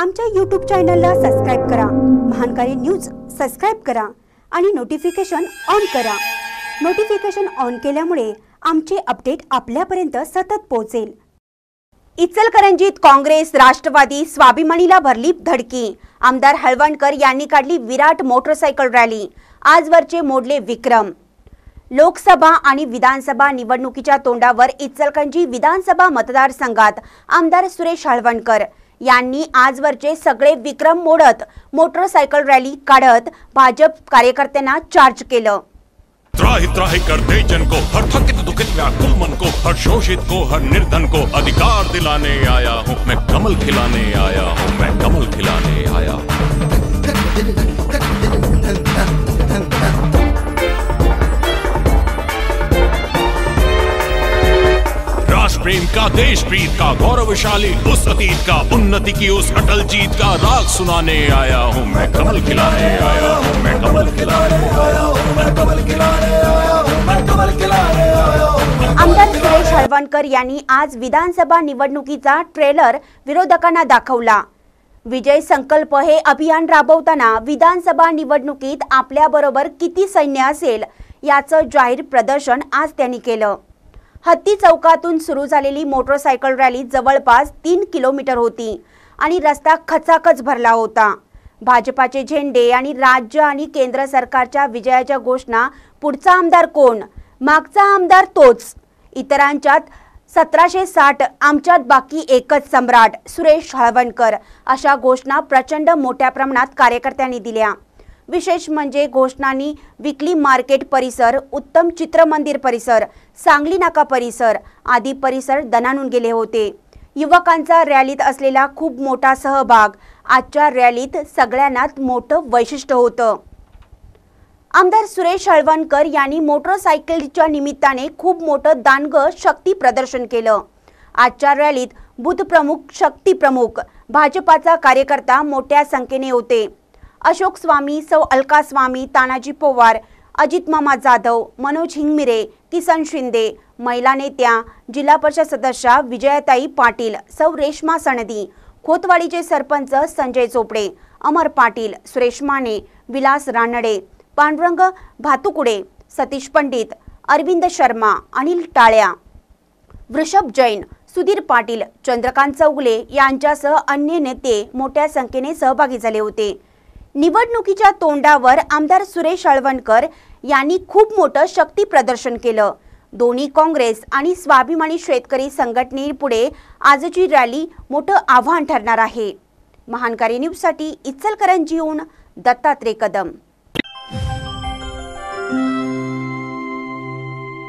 आमच्या यूट्यूब चॅनलला सबस्क्राईब करा. महानकारी न्यूज सबस्क्राईब करा आणि नोटिफिकेशन ऑन करा. नोटिफिकेशन ऑन केल्यामुळे आमचे अपडेट आपल्यापर्यंत सतत पोहोचेल. इचलकरंजीत काँग्रेस राष्ट्रवादी स्वाभिमानीला भरली धडकी. आमदार हळवणकर यांनी काढली विराट मोटरसायकल रॅली आजवरचे मोडले विक्रम. लोकसभा आणि विधानसभा निवडणुकीच्या तोंडावर इचलकरंजी विधानसभा मतदारसंघात आमदार सुरेश हळवणकर. यांनी आजवरचे सगळे विक्रम मोडत मोटरसायकल रॅली काढत भाजप कार्यकर्त्यांना चार्ज केलं. त्राहि त्राहि कर दे जन को हर थकित दुखित व्याकुल मन को हर शोषित को हर निर्धन को अधिकार दिलाने आया हूँ मैं कमल खिलाने आया हूँ मैं कमल खिलाने आया हूँ। प्रेम का देश प्रीत का गौरवशाली उस अतीत का उन्नति की उस अटल जीत का राग सुनाने आया हूँ मैं कमल खिलाने आया हूँ मैं कमल खिलाने आया हूँ मैं कमल खिलाने आया हूँ मैं कमल खिलाने आया हूँ आमदार सुरेश हळवणकर यांनी आज विधानसभा निवडणुकीचा ट्रेलर विरोधकांना दाखवला. विजय संकल्प हे अभियान राबवताना विधानसभा निवडणुकीत आपल्याबरोबर किती सैन्य असेल याचं जाहीर प्रदर्शन आज त्यांनी केलं. हत्ती चौकातून सुरू झालेली मोटरसायकल रॅली जवळपास तीन किलोमीटर होती आणि रस्ता खचाखच भरला होता. भाजपाचे झेंडे आणि राज्य आणि केंद्र सरकारच्या विजयाच्या घोषणा पुढचा आमदार कोण? मागचा आमदार तोच. इतरांच्यात सतराशे साठ आमच्यात बाकी एकच सम्राट सुरेश हळवणकर अशा घोषणा प्रचंड मोठ्या प्रमाणात कार्यकर्त्यांनी दिल्या. विशेष म्हणजे घोषणांनी विकली मार्केट परिसर उत्तम चित्रमंदिर परिसर सांगली नाका परिसर आदी परिसर दणानून गेले होते. युवकांचा रॅलीत असलेला खूप मोठा सहभाग आजच्या रॅलीत सगळ्यांनात मोठं वैशिष्ट्य होतं. आमदार सुरेश हळवणकर यांनी मोटरसायकलच्या निमित्ताने खूप मोठं दानग शक्ती प्रदर्शन केलं. आजच्या रॅलीत बुथ प्रमुख शक्ती प्रमुख भाजपाचा कार्यकर्ता मोठ्या संख्येने होते. अशोक स्वामी सौ अलका स्वामी तानाजी पवार अजित मामा जाधव मनोज हिंगमिरे किसन शिंदे महिला नेत्या जिल्हा परिषद सदस्या विजयाताई पाटील सौ रेश्मा सणदी खोतवाडीचे सरपंच संजय चोपडे अमर पाटील सुरेश माने विलास रानडे पांडुरंग भातुकुडे सतीश पंडित अरविंद शर्मा अनिल टाळ्या वृषभ जैन सुधीर पाटील चंद्रकांत चौगले यांच्यासह अन्य नेते मोठ्या संख्येने सहभागी झाले होते. निवडणुकीच्या तोंडावर आमदार सुरेश अळवणकर यांनी खूप मोठं शक्ती प्रदर्शन केलं. दोन्ही काँग्रेस आणि स्वाभिमानी शेतकरी संघटनेपुढे आजची रॅली मोठं आव्हान ठरणार आहे. महानकारी न्यूजसाठी इचलकरंजीहून दत्तात्रय कदम.